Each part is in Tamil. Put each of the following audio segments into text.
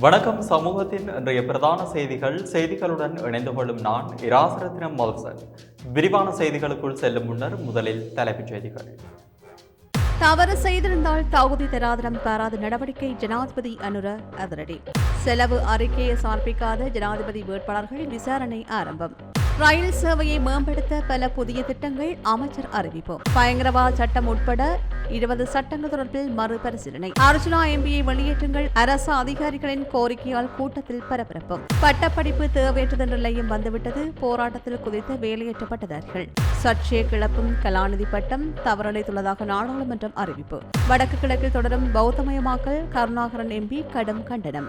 வணக்கம் சமூகத்தின் இன்றைய பிரதான செய்திகள். செய்திகளுடன் இணைந்து கொள்ளும் நான் இராசரத்னம் மோல்சன் விரிவான செய்திகளுக்குள் செல்லும் முன்னர் முதலில் தலைப்புச் செய்திகள். தவறு செய்திருந்தால் தகுதி தராதரம் தராத நடவடிக்கை ஜனாதிபதி அனுர அதிரடி. செலவு அறிக்கையை சமர்ப்பிக்காத ஜனாதிபதி வேட்பாளர்கள் விசாரணை ஆரம்பம். ரயில் சேவையை மேம்படுத்த பல புதிய திட்டங்கள் அமைச்சர் அறிவிப்பு. பயங்கரவாத சட்டம் உட்பட இருபது சட்டங்கள் தொடர்பில் மறுபரிசீலனை. அர்ஜுனா எம்பியை வெளியேற்றுங்கள் அரசு அதிகாரிகளின் கோரிக்கையால் கூட்டத்தில் பரபரப்பு. பட்டப்படிப்பு தேவையற்றது நிலையம் வந்துவிட்டது போராட்டத்தில் குதித்த வேலையேற்றப்பட்டதார்கள். சர்ச்சையை கிளப்பும் கலாநிதி பட்டம் தவறளித்துள்ளதாக நாடாளுமன்றம் அறிவிப்பு. வடக்கு கிழக்கில் தொடரும் பௌத்தமயமாக்கல் கருணாகரன் எம்பி கடும் கண்டனம்.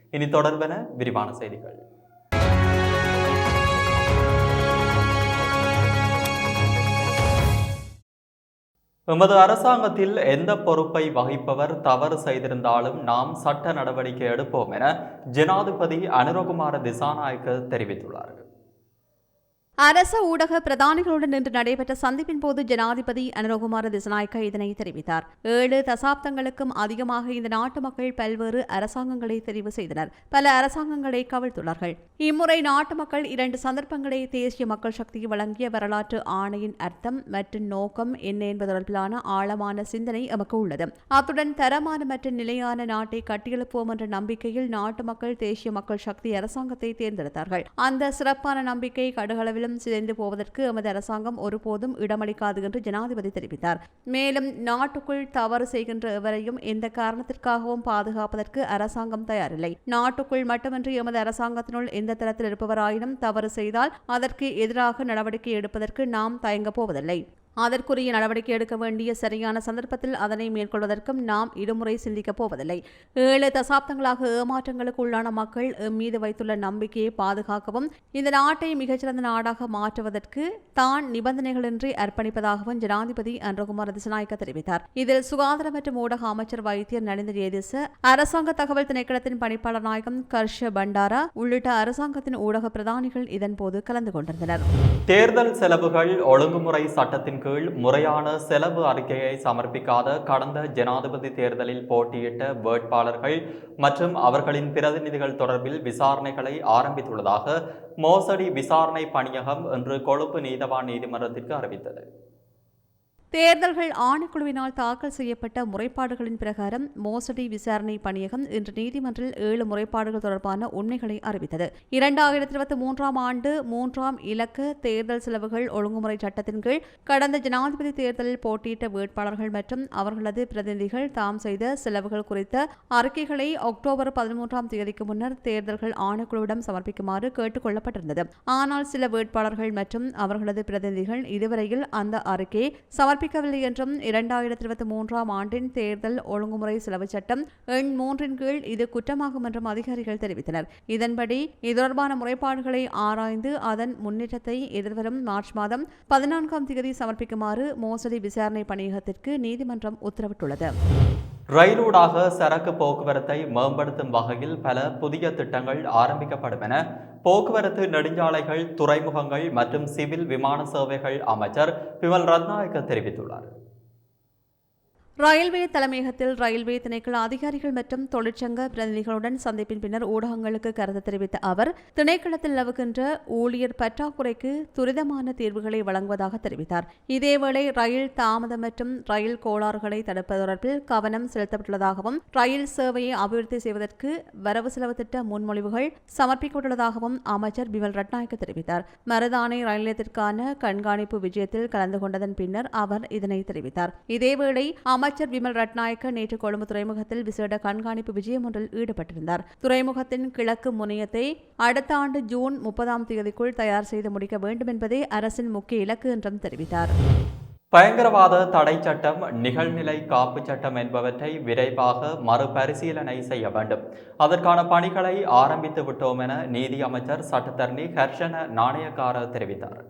இனி தொடர்பென விரிவான செய்திகள். எமது அரசாங்கத்தில் எந்த பொறுப்பை வகிப்பவர் தவறு செய்திருந்தாலும் நாம் சட்ட நடவடிக்கை எடுப்போம் என ஜனாதிபதி அனுரகுமார திசாநாயக்க தெரிவித்துள்ளார்கள். அரச ஊடக பிரதானிகளுடன் இன்று நடைபெற்ற சந்திப்பின் போது ஜனாதிபதி அனுரகுமார திசநாயக்க இதனை தெரிவித்தார். ஏழு தசாப்தங்களுக்கும் அதிகமாக இந்த நாட்டு மக்கள் பல்வேறு அரசாங்கங்களை தெரிவு செய்தனர். பல அரசாங்கங்களை கவிழ்த்துள்ளார்கள். இம்முறை நாட்டு மக்கள் இரண்டு சந்தர்ப்பங்களை தேசிய மக்கள் சக்தி வழங்கிய வரலாற்று ஆணையின் அர்த்தம் மற்றும் நோக்கம் என்ன என்பது தொடர்பிலான ஆழமான சிந்தனை எமக்கு உள்ளது. அத்துடன் தரமான மற்றும் நிலையான நாட்டை கட்டியெழுப்புவோம் என்ற நம்பிக்கையில் நாட்டு மக்கள் தேசிய மக்கள் சக்தி அரசாங்கத்தை தேர்ந்தெடுத்தார்கள். அந்த சிறப்பான நம்பிக்கை கடுகளவிலும் சிதைந்து போவதற்கு எமது அரசாங்கம் ஒருபோதும் இடமளிக்காது என்று ஜனாதிபதி தெரிவித்தார். மேலும் நாட்டுக்குள் தவறு செய்கின்ற எவரையும் எந்த காரணத்திற்காகவும் பாதுகாப்பதற்கு அரசாங்கம் தயாரில்லை. நாட்டுக்குள் மட்டுமின்றி எமது அரசாங்கத்தினுள் எந்த தரத்தில் இருப்பவராயினும் தவறு செய்தால் அதற்கு எதிராக நடவடிக்கை எடுப்பதற்கு நாம் தயங்கப் போவதில்லை. அதற்குரிய நடவடிக்கை எடுக்க வேண்டிய சரியான சந்தர்ப்பத்தில் அதனை மேற்கொள்வதற்கும் நாம் இருமுறை சிந்திக்கப் போவதில்லை. ஏழு தசாப்தங்களாக ஏமாற்றங்களுக்கு உள்ளான மக்கள் மீது வைத்துள்ள நம்பிக்கையை பாதுகாக்கவும் இந்த நாட்டை மிகச்சிறந்த நாடாக மாற்றுவதற்கு தான் நிபந்தனைகளின்றி அர்ப்பணிப்பதாகவும் ஜனாதிபதி அன்றகுமார் திசநாயக்க தெரிவித்தார். இதில் சுகாதார மற்றும் ஊடக அமைச்சர் வைத்தியர் நலிந்த ஏதிச அரசாங்க தகவல் திணைக்களத்தின் பணிப்பாளர் நாயகம் கர்ஷ பண்டாரா உள்ளிட்ட அரசாங்கத்தின் ஊடக பிரதானிகள் இதன்போது கலந்து கொண்டிருந்தனர். தேர்தல் செலவுகள் ஒழுங்குமுறை சட்டத்தின் கீழ் முறையான செலவு அறிக்கையை சமர்ப்பிக்காத கடந்த ஜனாதிபதி தேர்தலில் போட்டியிட்ட வேட்பாளர்கள் மற்றும் அவர்களின் பிரதிநிதிகள் தொடர்பில் விசாரணைகளை ஆரம்பித்துள்ளதாக மோசடி விசாரணை பணியகம் இன்று கொழுப்பு நீதவான் நீதிமன்றத்திற்கு அறிவித்தது. தேர்தல்கள் ஆணைக்குழுவினால் தாக்கல் செய்யப்பட்ட முறைப்பாடுகளின் பிரகாரம் மோசடி விசாரணை பணியகம் இன்று நீதிமன்றில் ஏழு முறைப்பாடுகள் தொடர்பான உண்மைகளை அறிவித்தது. இரண்டாயிரத்தி இருபத்தி மூன்றாம் ஆண்டு மூன்றாம் இலக்க தேர்தல் செலவுகள் ஒழுங்குமுறை சட்டத்தின் கீழ் கடந்த ஜனாதிபதி தேர்தலில் போட்டியிட்ட வேட்பாளர்கள் மற்றும் அவர்களது பிரதிநிதிகள் தாம் செய்த செலவுகள் குறித்த அறிக்கைகளை அக்டோபர் பதிமூன்றாம் தேதிக்கு முன்னர் தேர்தல்கள் ஆணைக்குழுவிடம் சமர்ப்பிக்குமாறு கேட்டுக் கொள்ளப்பட்டிருந்தது. ஆனால் சில வேட்பாளர்கள் மற்றும் அவர்களது பிரதிநிதிகள் இதுவரையில் அந்த அறிக்கையை சமர்ப்பிக்கவில்லை என்றும் இரண்டாயிரத்தி இருபத்தி மூன்றாம் ஆண்டின் தேர்தல் ஒழுங்குமுறை செலவு சட்டம் எண் மூன்றின் கீழ் இது குற்றமாகும் என்றும் அதிகாரிகள் தெரிவித்தனர். இதன்படி இது தொடர்பான முறைப்பாடுகளை ஆராய்ந்து அதன் முன்னேற்றத்தை எதிர்வரும் மார்ச் மாதம் பதினான்காம் தேதி சமர்ப்பிக்குமாறு மோசடி விசாரணை பணியகத்திற்கு நீதிமன்றம் உத்தரவிட்டுள்ளது. ரயிலூடாக சரக்கு போக்குவரத்தை மேம்படுத்தும் வகையில் பல புதிய திட்டங்கள் ஆரம்பிக்கப்படும் என போக்குவரத்து நெடுஞ்சாலைகள் துறைமுகங்கள் மற்றும் சிவில் விமான சேவைகள் அமைச்சர் பிமல் ரத்நாயக்க தெரிவித்துள்ளார். ரயில்வே தலைமையகத்தில் ரயில்வே திணைக்கள அதிகாரிகள் மற்றும் தொழிற்சங்க பிரதிநிதிகளுடன் சந்திப்பின் பின்னர் ஊடகங்களுக்கு கருத்து தெரிவித்த அவர் திணைக்களத்தில் நிலவுகின்ற ஊழியர் பற்றாக்குறைக்கு துரிதமான தீர்வுகளை வழங்குவதாக தெரிவித்தார். இதேவேளை ரயில் தாமதம் மற்றும் ரயில் கோளாறுகளை தடுப்பது தொடர்பில் கவனம் செலுத்தப்பட்டுள்ளதாகவும் ரயில் சேவையை அபிவிருத்தி செய்வதற்கு வரவு செலவு திட்ட முன்மொழிவுகள் சமர்ப்பிக்கப்பட்டுள்ளதாகவும் அமைச்சர் பிமல் ரட்நாயக்க தெரிவித்தார். மருதானை ரயில் நிலையத்திற்கான கண்காணிப்பு விஜயத்தில் கலந்து கொண்டதன் பின்னர் அவர் இதனை தெரிவித்தார். இதேவேளை அமைச்சர் விமல் ரட்நாயக்க நேற்று கொழும்பு துறைமுகத்தில் விசேட கண்காணிப்பு விஜயம் ஒன்றில் ஈடுபட்டிருந்தார். துறைமுகத்தின் கிழக்கு முனையத்தை அடுத்த ஆண்டு ஜூன் முப்பதாம் தேதிக்குள் தயார் செய்து முடிக்க வேண்டும் என்பதே அரசின் முக்கிய இலக்கு என்றும் தெரிவித்தார். பயங்கரவாத தடை சட்டம் நிகழ்நிலை காப்பு சட்டம் என்பவற்றை விரைவாக மறுபரிசீலனை செய்ய வேண்டும். அதற்கான பணிகளை ஆரம்பித்து விட்டோம் என நீதி அமைச்சர் சட்டத்தரணி ஹர்ஷன நாணயக்கார தெரிவித்தார்.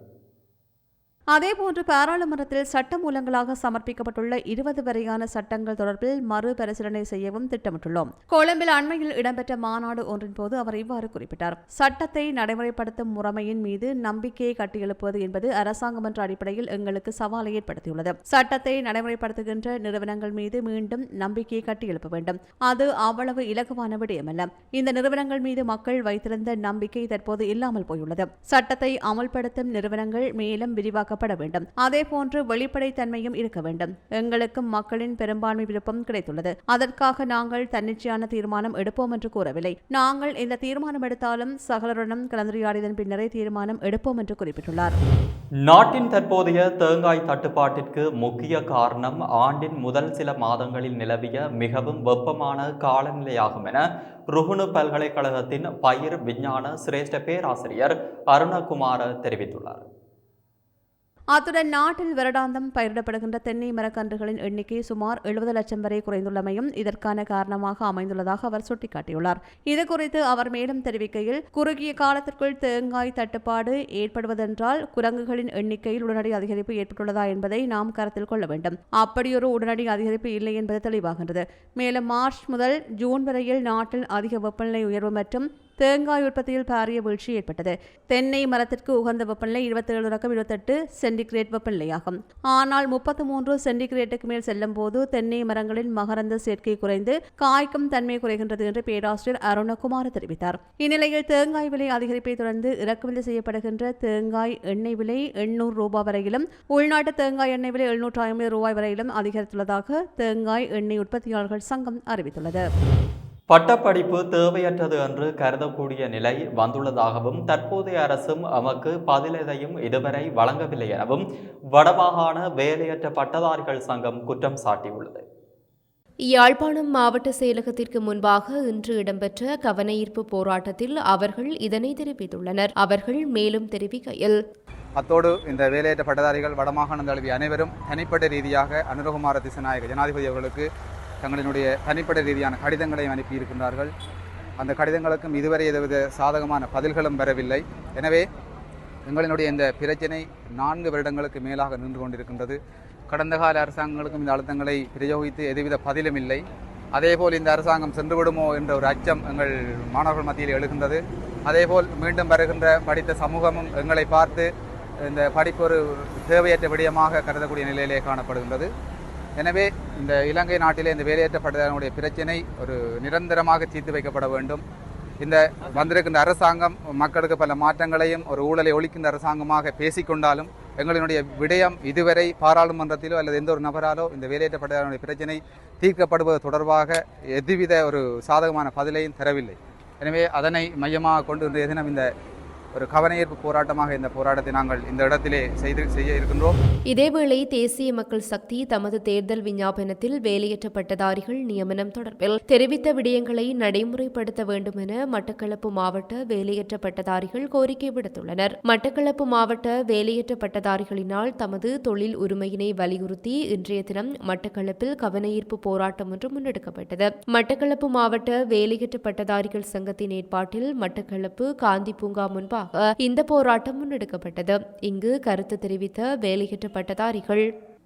அதேபோன்று பாராளுமன்றத்தில் சட்ட மூலங்களாக சமர்ப்பிக்கப்பட்டுள்ள இருபது வரையான சட்டங்கள் தொடர்பில் மறுபரிசீலனை செய்யவும் திட்டமிட்டுள்ளோம். கொழும்பில் அண்மையில் இடம்பெற்ற மாநாடு ஒன்றின் போது அவர் இவ்வாறு குறிப்பிட்டார். சட்டத்தை நடைமுறைப்படுத்தும் முறைமையின் மீது நம்பிக்கையை கட்டியெழுப்புவது என்பது அரசாங்கம் என்ற அடிப்படையில் எங்களுக்கு சவாலை ஏற்படுத்தியுள்ளது. சட்டத்தை நடைமுறைப்படுத்துகின்ற நிறுவனங்கள் மீது மீண்டும் நம்பிக்கையை கட்டியெழுப்ப வேண்டும். அது அவ்வளவு இலகுவான விடயமல்ல. இந்த நிறுவனங்கள் மீது மக்கள் வைத்திருந்த நம்பிக்கை தற்போது இல்லாமல் போயுள்ளது. சட்டத்தை அமல்படுத்தும் நிறுவனங்கள் மேலும் விரிவாக்கப்பட வேண்டும். அதேபோன்று வெளிப்படைத்தன்மையும் இருக்க வேண்டும். எங்களுக்கும் மக்களின் பெரும்பான்மை விருப்பம் கிடைத்துள்ளது. அதற்காக நாங்கள் தன்னிச்சையான தீர்மானம் எடுப்போம் என்று கூறவில்லை. நாங்கள் இந்த தீர்மானம் எடுத்தாலும் சகலருடன் கலந்துரையாடியதன் பின்னரே தீர்மானம் எடுப்போம் என்று குறிப்பிட்டுள்ளார். நாட்டின் தற்போதைய தேங்காய் தட்டுப்பாட்டிற்கு முக்கிய காரணம் ஆண்டின் முதல் சில மாதங்களில் நிலவிய மிகவும் வெப்பமான காலநிலையாகும் என ருகுணு பல்கலைக்கழகத்தின் பயிர் விஞ்ஞான சிரேஷ்ட பேராசிரியர் அருணகுமார தெரிவித்துள்ளார். அத்துடன் நாட்டில் வருடாந்தம் பயிரிடப்படுகின்ற தென்னை மரக்கன்றுகளின் எண்ணிக்கை சுமார் எழுபது லட்சம் வரை குறைந்துள்ளமையும் இதற்கான காரணமாக அமைந்துள்ளதாக அவர் சுட்டிக்காட்டியுள்ளார். இதுகுறித்து அவர் மேலும் தெரிவிக்கையில் குறுகிய காலத்திற்குள் தேங்காய் தட்டுப்பாடு ஏற்படுவதென்றால் குரங்குகளின் எண்ணிக்கையில் உடனடி அதிகரிப்பு ஏற்பட்டுள்ளதா என்பதை நாம் கருத்தில் கொள்ள வேண்டும். அப்படியொரு உடனடி அதிகரிப்பு இல்லை என்பது தெளிவாகின்றது. மேலும் மார்ச் முதல் ஜூன் வரையில் நாட்டில் அதிக வெப்பநிலை உயர்வு மற்றும் தேங்காய் உற்பத்தியில் பாரிய வீழ்ச்சி ஏற்பட்டது. தென்னை மரத்திற்கு உகந்த வெப்பநிலை இருபத்தேழு தொடக்கம் இருபத்தெட்டு சென்டிகிரேட் வெப்பநிலையாகும். ஆனால் முப்பத்தி மூன்று சென்டிகிரேட்டுக்கு மேல் செல்லும் போது தென்னை மரங்களின் மகரந்த சேர்க்கை குறைந்து காய்க்கும் தன்மை குறைகின்றது என்று பேராசிரியர் அருணகுமார் தெரிவித்தார். இந்நிலையில் தேங்காய் விலை அதிகரிப்பை தொடர்ந்து இறக்குமதி செய்யப்படுகின்ற தேங்காய் எண்ணெய் விலை எண்ணூறு ரூபாய் வரையிலும் உள்நாட்டு தேங்காய் எண்ணெய் விலை எழுநூற்று ஐம்பது ரூபாய் வரையிலும் அதிகரித்துள்ளதாக தேங்காய் எண்ணெய் உற்பத்தியாளர்கள் சங்கம் அறிவித்துள்ளது. பட்டப்படிப்பு தேவையற்றது என்று கருதக்கூடிய நிலை வந்துள்ளதாகவும் தற்போதைய அரசும் எமக்கு பதில் எதையும் இதுவரை வழங்கவில்லை எனவும் வடமாகாண வேலையற்ற பட்டதாரிகள் சங்கம் குற்றம் சாட்டியுள்ளது. யாழ்ப்பாணம் மாவட்ட செயலகத்திற்கு முன்பாக இன்று இடம்பெற்ற கவனஈர்ப்பு போராட்டத்தில் அவர்கள் இதனை தெரிவித்துள்ளனர். அவர்கள் மேலும் தெரிவிக்கையில் அத்தோடு இந்த வேலையற்ற பட்டதாரிகள் வடமாகாணம் தழுவிய அனைவரும் தனிப்பட்ட ரீதியாக அனுரகுமார திசநாயக ஜனாதிபதி அவர்களுக்கு தங்களினுடைய தனிப்படை ரீதியான கடிதங்களை அனுப்பியிருக்கின்றார்கள். அந்த கடிதங்களுக்கும் இதுவரை எதுவித சாதகமான பதில்களும் பெறவில்லை எனவே எங்களினுடைய இந்த பிரச்சினை நான்கு வருடங்களுக்கு மேலாக நின்று கொண்டிருக்கின்றது. கடந்த கால அரசாங்கங்களுக்கும் இந்த அழுத்தங்களை பிரயோகித்து எதுவித பதிலும் இல்லை. அதேபோல் இந்த அரசாங்கம் சென்று விடுமோ என்ற ஒரு அச்சம் எங்கள் மாணவர்கள் மத்தியில் எழுகின்றது. அதேபோல் மீண்டும் வருகின்ற படித்த சமூகமும் எங்களை பார்த்து இந்த படிப்பு ஒரு தேவையற்ற விடயமாக கருதக்கூடிய நிலையிலே காணப்படுகின்றது. எனவே இந்த இலங்கை நாட்டிலே இந்த வேலையேற்றப்பட்டதனுடைய பிரச்சினை ஒரு நிரந்தரமாக தீர்த்து வைக்கப்பட வேண்டும். இந்த வந்திருக்கின்ற அரசாங்கம் மக்களுக்கு பல மாற்றங்களையும் ஒரு ஊழலை ஒழிக்கின்ற அரசாங்கமாக பேசிக்கொண்டாலும் எங்களினுடைய விடயம் இதுவரை பாராளுமன்றத்திலோ அல்லது எந்த ஒரு நபராலோ இந்த வேலையேற்றப்பட்டதனுடைய பிரச்சனை தீர்க்கப்படுவது தொடர்பாக எதுவித ஒரு சாதகமான பதிலையும் தரவில்லை. எனவே அதனை மையமாக கொண்டு இன்றைய தினம் இந்த ஒரு கவனஈர்ப்பு போராட்டமாக இந்த போராட்டத்தை நாங்கள் இந்த இடத்திலே செய்து செய்ய இருக்கின்றோம். இதேவேளை தேசிய மக்கள் சக்தி தமது தேர்தல் விஞ்ஞாபனத்தில் வேலையற்ற பட்டதாரிகள் நியமனம் தொடர்பில் தெரிவித்த விடயங்களை நடைமுறைப்படுத்த வேண்டும் என மட்டக்களப்பு மாவட்ட வேலையற்ற பட்டதாரிகள் கோரிக்கை விடுத்துள்ளனர். மட்டக்களப்பு மாவட்ட வேலையற்ற பட்டதாரிகளினால் தமது தொழில் உரிமையினை வலியுறுத்தி இன்றைய தினம் மட்டக்களப்பில் கவனஈர்ப்பு போராட்டம் ஒன்று முன்னெடுக்கப்பட்டது. மட்டக்களப்பு மாவட்ட வேலையற்ற பட்டதாரிகள் சங்கத்தின் ஏற்பாட்டில் மட்டக்களப்பு காந்தி பூங்கா முன்பாக இந்த போராட்டம் முன்னெடுக்கப்பட்டது. இங்கு கருத்து தெரிவித்த வேலையற்ற பட்டதாரிகள்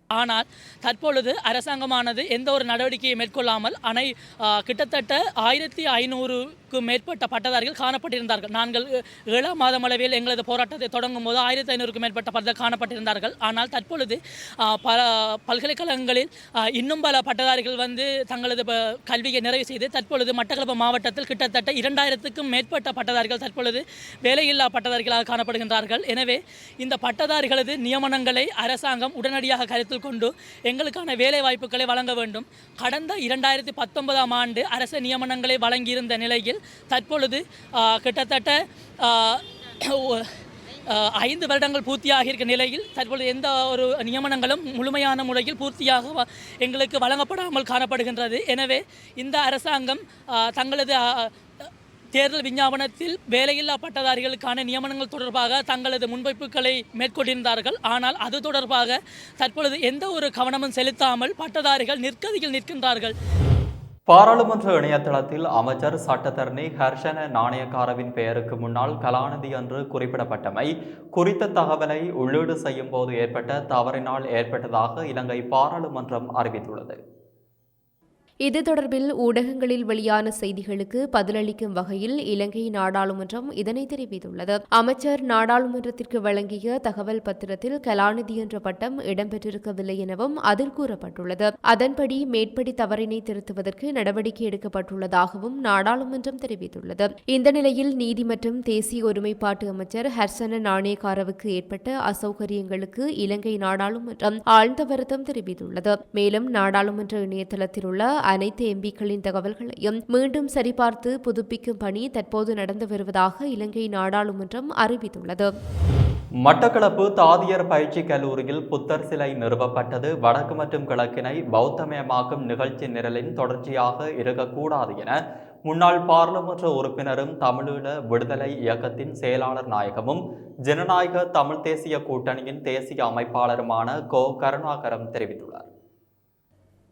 ஆனால் தற்பொழுது அரசாங்கமானது எந்த ஒரு நடவடிக்கையை மேற்கொள்ளாமல் அனை கிட்டத்தட்ட ஆயிரத்தி ஐநூறுக்கும் மேற்பட்ட பட்டதாரிகள் காணப்பட்டிருந்தார்கள். நாங்கள் ஏழாம் மாதம் அளவில் எங்களது போராட்டத்தை தொடங்கும் போது ஆயிரத்தி ஐநூறுக்கும் மேற்பட்ட பட்டதாரிகள் காணப்பட்டிருந்தார்கள். ஆனால் தற்பொழுது பல பல்கலைக்கழகங்களில் இன்னும் பல பட்டதாரிகள் வந்து தங்களது கல்வியை நிறைவு செய்து தற்பொழுது மட்டக்களப்பு மாவட்டத்தில் கிட்டத்தட்ட இரண்டாயிரத்துக்கும் மேற்பட்ட பட்டதாரிகள் தற்பொழுது வேலையில்லா பட்டதாரிகளாக காணப்படுகின்றார்கள். எனவே இந்த பட்டதாரிகளது நியமனங்களை அரசாங்கம் உடனடியாக கருத்து கருத்தில் கொண்டு எங்களுக்கான வேலை வாய்ப்புகளை வழங்க வேண்டும். கடந்த இரண்டாயிரத்தி பத்தொன்பதாம் ஆண்டு அரச நியமனங்களை வழங்கியிருந்த நிலையில் தற்பொழுது கிட்டத்தட்ட ஐந்து வருடங்கள் பூர்த்தியாக இருக்க நிலையில் தற்பொழுது எந்த ஒரு நியமனங்களும் முழுமையான முறையில் பூர்த்தியாக வ- எங்களுக்கு வழங்கப்படாமல் காணப்படுகின்றது. எனவே இந்த அரசாங்கம் தங்களது தேர்தல் விஞ்ஞாபனத்தில் வேலையில்லா பட்டதாரிகளுக்கான நியமனங்கள் தொடர்பாக தங்களது முன்வைப்புகளை மேற்கொண்டிருந்தார்கள். ஆனால் அது தொடர்பாக தற்பொழுது எந்த ஒரு கவனமும் செலுத்தாமல் பட்டதாரிகள் நிற்கதியில் நிற்கின்றார்கள். பாராளுமன்ற இணையதளத்தில் அமைச்சர் சட்டத்தரணி ஹர்ஷன நாணயக்காரவின் பெயருக்கு முன்னால் கலாநிதி என்று குறிப்பிடப்பட்டமை குறித்த தகவலை உள்ளீடு செய்யும் போது ஏற்பட்ட தவறினால் ஏற்பட்டதாக இலங்கை பாராளுமன்றம் அறிவித்துள்ளது. இது தொடர்பில் ஊடகங்களில் வெளியான செய்திகளுக்கு பதிலளிக்கும் வகையில் இலங்கை நாடாளுமன்றம் இதனை தெரிவித்துள்ளது. அமைச்சர் நாடாளுமன்றத்திற்கு வழங்கிய தகவல் பத்திரத்தில் கலாநிதி என்ற பட்டம் இடம்பெற்றிருக்கவில்லை எனவும் அதில் கூறப்பட்டுள்ளது. அதன்படி மேற்படி தவறினை திருத்துவதற்கு நடவடிக்கை எடுக்கப்பட்டுள்ளதாகவும் நாடாளுமன்றம் தெரிவித்துள்ளது. இந்த நிலையில் நீதி மற்றும் தேசிய ஒருமைப்பாட்டு அமைச்சர் ஹர்சன நாணயக்காரவுக்கு ஏற்பட்ட அசௌகரியங்களுக்கு இலங்கை நாடாளுமன்றம் ஆழ்ந்த வருத்தம் தெரிவித்துள்ளது. மேலும் நாடாளுமன்ற இணையதளத்தில் உள்ள அனைத்து எம்பிக்களின் தகவல்களையும் மீண்டும் சரிபார்த்து புதுப்பிக்கும் பணி தற்போது நடந்து வருவதாக இலங்கை நாடாளுமன்றம் அறிவித்துள்ளது. மட்டக்களப்பு தாதியர் பயிற்சி கல்லூரியில் புத்தர் சிலை நிறுவப்பட்டது. வடக்கு மற்றும் கிழக்கினை பௌத்தமயமாக்கும் நிகழ்ச்சி நிரலின் தொடர்ச்சியாக இருக்கக்கூடாது என முன்னாள் பாராளுமன்ற உறுப்பினரும் தமிழீழ விடுதலை இயக்கத்தின் செயலாளர் நாயகமும் ஜனநாயக தமிழ் தேசிய கூட்டணியின் தேசிய அமைப்பாளருமான கோ. கருணாகரம் தெரிவித்துள்ளார்.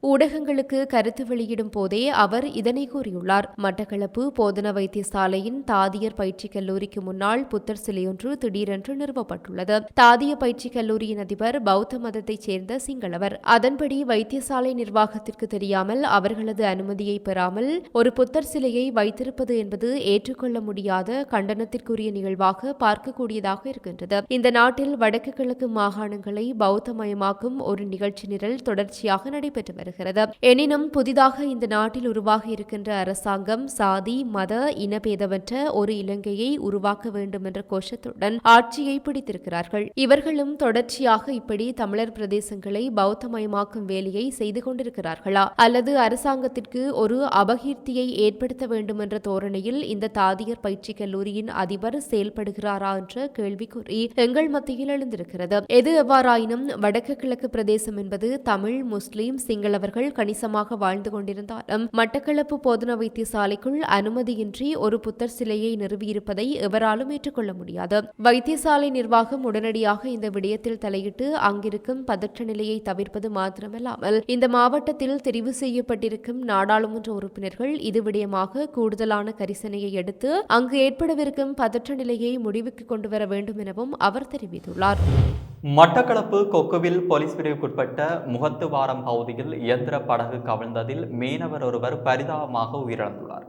ஊடகங்களுக்கு கருத்து வெளியிடும் போதே அவர் இதனை கூறியுள்ளார். மட்டக்களப்பு போதன வைத்தியசாலையின் தாதியர் பயிற்சி கல்லூரிக்கு முன்னால் புத்தர் சிலையொன்று திடீரென்று நிறுவப்பட்டுள்ளது. தாதிய பயிற்சி கல்லூரியின் அதிபர் பௌத்த மதத்தைச் சேர்ந்த சிங்களவர். அதன்படி வைத்தியசாலை நிர்வாகத்திற்கு தெரியாமல் அவர்களது அனுமதியை பெறாமல் ஒரு புத்தர் சிலையை வைத்திருப்பது என்பது ஏற்றுக்கொள்ள முடியாத கண்டனத்திற்குரிய நிகழ்வாக பார்க்கக்கூடியதாக இருக்கின்றது. இந்த நாட்டில் வடக்கு கிழக்கு மாகாணங்களை பௌத்தமயமாக்கும் ஒரு நிகழ்ச்சி நிரல் தொடர்ச்சியாக நடைபெற்று வருகிறது. எனினும் புதிதாக இந்த நாட்டில் உருவாகி இருக்கின்ற அரசாங்கம் சாதி மத இனபேதமற்ற ஒரு இலங்கையை உருவாக்க வேண்டும் என்ற கோஷத்துடன் ஆட்சியை பிடித்திருக்கிறார்கள். இவர்களும் தொடர்ச்சியாக இப்படி தமிழர் பிரதேசங்களை பௌத்தமயமாக்கும் வேலையை செய்து கொண்டிருக்கிறார்களா? அல்லது அரசாங்கத்திற்கு ஒரு அபகீர்த்தியை ஏற்படுத்த வேண்டும் என்ற தோரணையில் இந்த தாதியர் பயிற்சி கல்லூரியின் அதிபர் செயல்படுகிறாரா என்ற கேள்விக்குறி எங்கள் மத்தியில் எழுந்திருக்கிறது. எது எவ்வாறாயினும் வடக்கு கிழக்கு பிரதேசம் என்பது தமிழ் முஸ்லிம் சிங்களவர்கள் கணிசமாக வாழ்ந்து கொண்டிருந்தாலும் மட்டக்களப்பு போதனா வைத்தியசாலைக்குள் அனுமதியின்றி ஒரு புத்தர் சிலையை நிறுவியிருப்பதை எவராலும் ஏற்றுக்கொள்ள முடியாது. வைத்தியசாலை நிர்வாகம் உடனடியாக இந்த விடயத்தில் தலையிட்டு அங்கிருக்கும் பதற்ற நிலையை தவிர்ப்பது மாத்திரமல்லாமல் இந்த மாவட்டத்தில் தெரிவு செய்யப்பட்டிருக்கும் நாடாளுமன்ற உறுப்பினர்கள் இது விடயமாக கூடுதலான கரிசனையை எடுத்து அங்கு ஏற்படவிருக்கும் பதற்ற நிலையை முடிவுக்கு கொண்டு வர வேண்டும் எனவும் அவர் தெரிவித்துள்ளார். மட்டக்களப்பு கொக்குவில் போலீஸ் பிரிவுக்குட்பட்ட முகத்துவாரம் பகுதியில் இயந்திர படகு கவிழ்ந்ததில் மீனவர் ஒருவர் பரிதாபமாக உயிரிழந்துள்ளார்.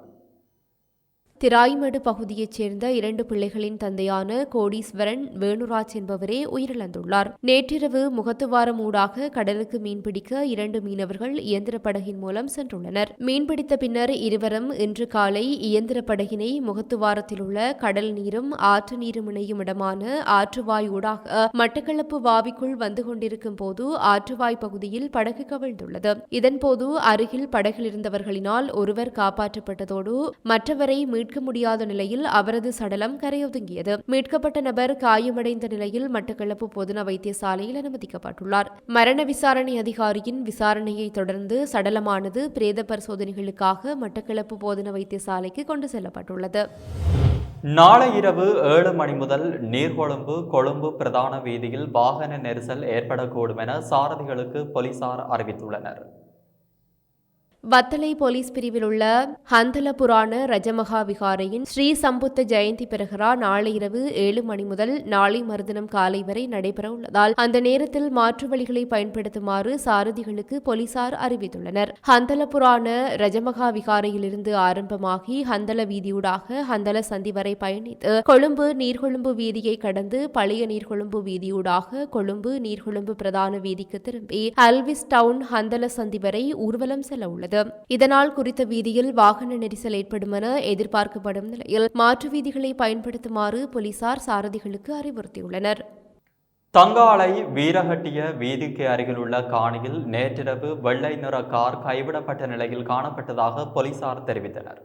திராய்மடு பகுதியைச் சேர்ந்த இரண்டு பிள்ளைகளின் தந்தையான கோடீஸ்வரன் வேணுராஜ் என்பவரே உயிரிழந்துள்ளார். நேற்றிரவு முகத்துவாரம் ஊடாக கடலுக்கு மீன்பிடிக்க இரண்டு மீனவர்கள் இயந்திர படகின் மூலம் சென்றுள்ளனர். மீன்பிடித்த பின்னர் இருவரும் இன்று காலை இயந்திர படகினை முகத்துவாரத்தில் உள்ள கடல் நீரும் ஆற்று நீரும் இணையும் இடமான ஆற்றுவாய் ஊடாக மட்டக்களப்பு வாவிக்குள் வந்து கொண்டிருக்கும் போது ஆற்றுவாய் பகுதியில் படகு கவிழ்ந்துள்ளது. இதன்போது அருகில் படகில் இருந்தவர்களினால் ஒருவர் காப்பாற்றப்பட்டதோடு மற்றவரை மீட்க மீட்க முடியாத நிலையில் அவரது சடலம் கரையொதுங்கியது. மீட்கப்பட்ட நபர் காயமடைந்த நிலையில் மட்டக்களப்பு பொதுன வைத்தியசாலையில் அனுமதிக்கப்பட்டுள்ளார். மரண விசாரணை அதிகாரியின் விசாரணையை தொடர்ந்து சடலமானது பிரேத பரிசோதனைகளுக்காக மட்டக்களப்பு போதன வைத்தியசாலைக்கு கொண்டு செல்லப்பட்டுள்ளது. நாளை இரவு ஏழு மணி முதல் நீர்கொழும்பு கொழும்பு பிரதான வீதியில் வாகன நெரிசல் ஏற்படக்கூடும் என சாரதிகளுக்கு போலீசார் அறிவித்துள்ளனர். வத்தலை போலீஸ் பிரிவில் உள்ள ஹந்தலபுராண ரஜமகா விகாரையின் ஸ்ரீ சம்புத்த ஜெயந்தி பெருகரா நாளை இரவு ஏழு மணி முதல் நாளை மறுதினம் காலை வரை நடைபெற உள்ளதால் அந்த நேரத்தில் மாற்று வழிகளை பயன்படுத்துமாறு சாரதிகளுக்கு போலீசார் அறிவித்துள்ளனர். ஹந்தலபுராண ரஜமகா விகாரையிலிருந்து ஆரம்பமாகி ஹந்தல வீதியூடாக ஹந்தல சந்தி வரை பயணித்து கொழும்பு நீர்கொழும்பு வீதியை கடந்து பழைய நீர்கொழும்பு வீதியூடாக கொழும்பு நீர்கொழும்பு பிரதான வீதிக்கு திரும்பி அல்விஸ் டவுன் ஹந்தல சந்தி வரை ஊர்வலம் செல்ல உள்ளது. இதனால் குறித்த வீதியில் வாகன நெரிசல் ஏற்படும் என எதிர்பார்க்கப்படும் நிலையில் மாற்று வீதிகளை பயன்படுத்துமாறு போலீசார் சாரதிகளுக்கு அறிவுறுத்தியுள்ளனர். தங்காலை வீரகட்டிய வீதிக்கு அருகில் உள்ள காணியில் நேற்றிரவு வெள்ளை நிற கார் கைவிடப்பட்ட நிலையில் காணப்பட்டதாக போலீசார் தெரிவித்தனர்.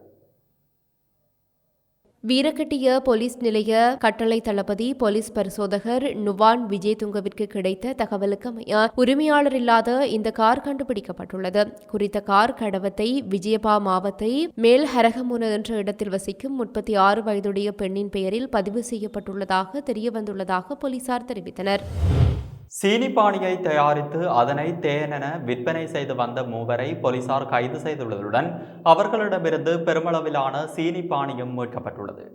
வீரக்கட்டிய போலீஸ் நிலைய கட்டளை தளபதி போலீஸ் பரிசோதகர் நுவான் விஜயதுங்கவிற்கு கிடைத்த தகவலுக்கு அமைய உரிமையாளர் இல்லாத இந்த கார் கண்டுபிடிக்கப்பட்டுள்ளது. குறித்த கார் கடவத்தை விஜயபா மாவத்தை மேல் ஹரகமுன என்ற இடத்தில் வசிக்கும் முப்பத்தி ஆறு வயதுடைய பெண்ணின் பெயரில் பதிவு செய்யப்பட்டுள்ளதாக தெரியவந்துள்ளதாக போலீசார் தெரிவித்தனர். சீனிப்பானியை தயாரித்து அதனை தேனென விற்பனை செய்து வந்த மூவரை போலீசார் கைது செய்துள்ளதுடன் அவர்களிடமிருந்து பெருமளவிலான சீனி பாணியும் மீட்கப்பட்டுள்ளது.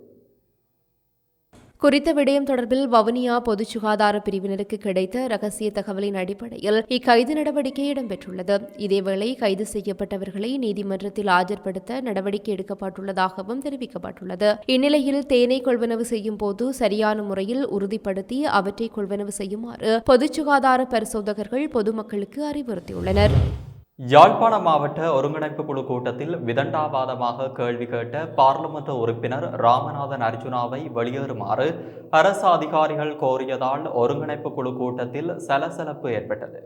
குறித்த விடயம் தொடர்பில் வவுனியா பொது சுகாதார பிரிவினருக்கு கிடைத்த ரகசிய தகவலின் அடிப்படையில் இக்கைது நடவடிக்கை இடம்பெற்றுள்ளது. இதேவேளை கைது செய்யப்பட்டவர்களை நீதிமன்றத்தில் ஆஜர்படுத்த நடவடிக்கை எடுக்கப்பட்டுள்ளதாகவும் தெரிவிக்கப்பட்டுள்ளது. இந்நிலையில் தேனை கொள்வனவு செய்யும் போது சரியான முறையில் உறுதிப்படுத்தி அவற்றை கொள்வனவு செய்யுமாறு பொது சுகாதார பரிசோதகர்கள் பொதுமக்களுக்கு அறிவுறுத்தியுள்ளனர். யாழ்ப்பாண மாவட்ட ஒருங்கிணைப்பு குழு கூட்டத்தில் விதண்டாவாதமாக கேள்வி கேட்ட பாராளுமன்ற உறுப்பினர் ராமநாதன் அர்ஜுனாவை வெளியேறுமாறு அரசு அதிகாரிகள் கோரியதால் ஒருங்கிணைப்பு குழு கூட்டத்தில் சலசலப்பு ஏற்பட்டது.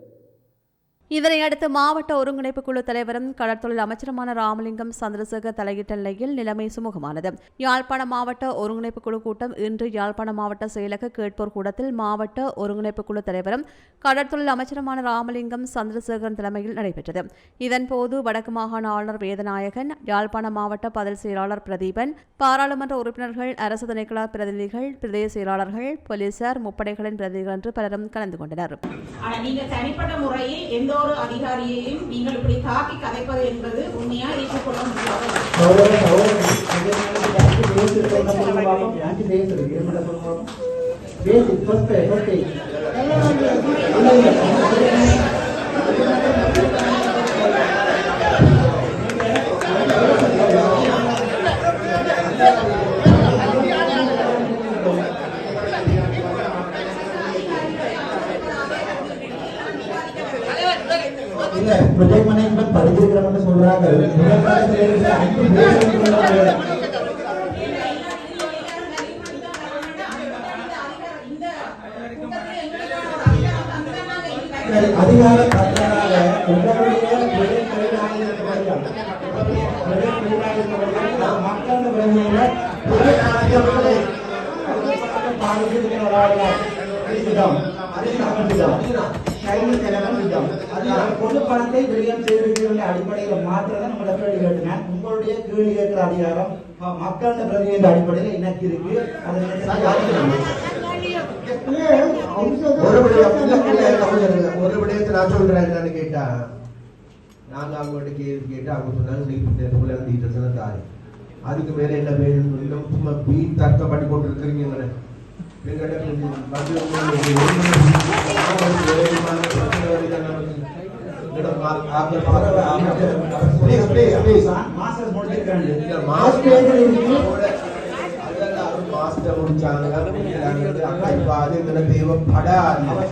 இதனையடுத்து மாவட்ட ஒருங்கிணைப்பு குழு தலைவரும் கடற்தொழில் அமைச்சருமான ராமலிங்கம் சந்திரசேகர் தலையிட்ட நிலையில் நிலைமை சுமூகமானது. யாழ்ப்பாண மாவட்ட ஒருங்கிணைப்பு குழு கூட்டம் இன்று யாழ்ப்பாண மாவட்ட செயலக கேட்போர் கூடத்தில் மாவட்ட ஒருங்கிணைப்பு குழு தலைவரும் கடற்தொழில் அமைச்சருமான ராமலிங்கம் சந்திரசேகரன் தலைமையில் நடைபெற்றது. இதன்போது வடக்கு மாகாண ஆளுநர் வேதநாயகன் யாழ்ப்பாண மாவட்ட பதில் செயலாளர் பிரதீபன் பாராளுமன்ற உறுப்பினர்கள் அரசு திணைக்கள பிரதிநிதிகள் பிரதேச செயலாளர்கள் போலீசார் முப்படைகளின் பிரதிநிதிகள் என்று பலரும் கலந்து கொண்டனர். ஆனா நீங்க தனிப்பட்ட முறையில் எந்த ஒரு அதிகாரியையும் நீங்கள் இப்படி தாக்கி கதைப்பது என்பது உண்மையா ஏற்றுக்கொள்ள முடியாது? அதிகார தகராறாக உங்களுடைய தொழில் தொழிலாளி மக்கள் பிரதிநிதிகளை தொழில் கைது செலவன் விதம். அதிகாரம் பொது பணத்தை விரயம் செய்திருக்கிற அடிப்படையில் மாத்திரம் நம்மள கேள்வி கேட்டுனேன் உங்களுடைய கேள்வி கேட்கிற அதிகாரம் ம- மக்களோட பிரதிநிதி அடிப்படையில் எனக்கு இருக்கு. அதை ஒரு விடயம் ஒரு விடயத்தை நான் சொல்றேன் என்னன்னு கேட்டா நாங்க அவங்கள்ட்ட கேள்வி கேட்டு அவங்க சொன்னாங்க டீட்டெயில்ஸ் எல்லாம் தாரு. அதுக்கு மேல என்ன வேணும் இன்னும் சும்மா பீ தர்க்க பண்ணி கொண்டு இருக்கிறீங்க எங்கள்ட்ட மா- ஆட்கள் பார்க்க- Please, முடிச்சிருக்காங்க மாஸ்டர் மாஸ்டர் முடிச்சாங்க அக்கா இப்ப அது தேவைப்படாது அவர்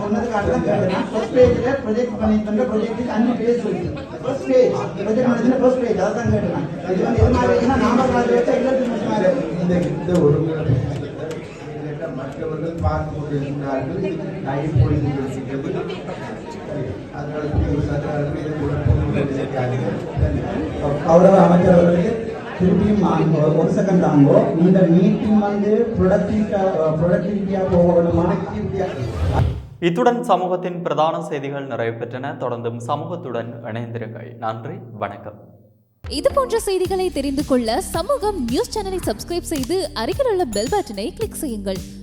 ஃபர்ஸ்ட் பேஜ்ல ப்ரொஜெக்ட் அஞ்சு பேஜ் இருக்கு ஃபர்ஸ்ட் பேஜ் ப்ரொஜெக்ட் பண்ணதுல ஃபர்ஸ்ட் பேஜ் அதான் கேட்டேன் இது வந்து எது மாதிரி இருக்குன்னா நாம வச்சா மாதிரி இந்த இந்த மற்றவர்கள் கௌரவ அமைச்சர் அவர்களுக்கு திருப்பியும் ஒரு- ஒரு செகண்ட் தாங்கோ இந்த மீட்டிங் வந்து ப்ரொடக்டிவிட்டா ப்ரொடக்டிவிட்டியா போக இத்துடன் சமூகத்தின் பிரதான செய்திகள் நிறைவு பெற்றன தொடர்ந்தும் சமூகத்துடன் இணைந்திருங்கள். நன்றி. வணக்கம். இது போன்ற செய்திகளை தெரிந்து கொள்ள சமூகம் நியூஸ் சேனலை சப்ஸ்கிரைப் செய்து அருகில் உள்ள பெல் பட்டனை கிளிக் செய்யுங்கள்.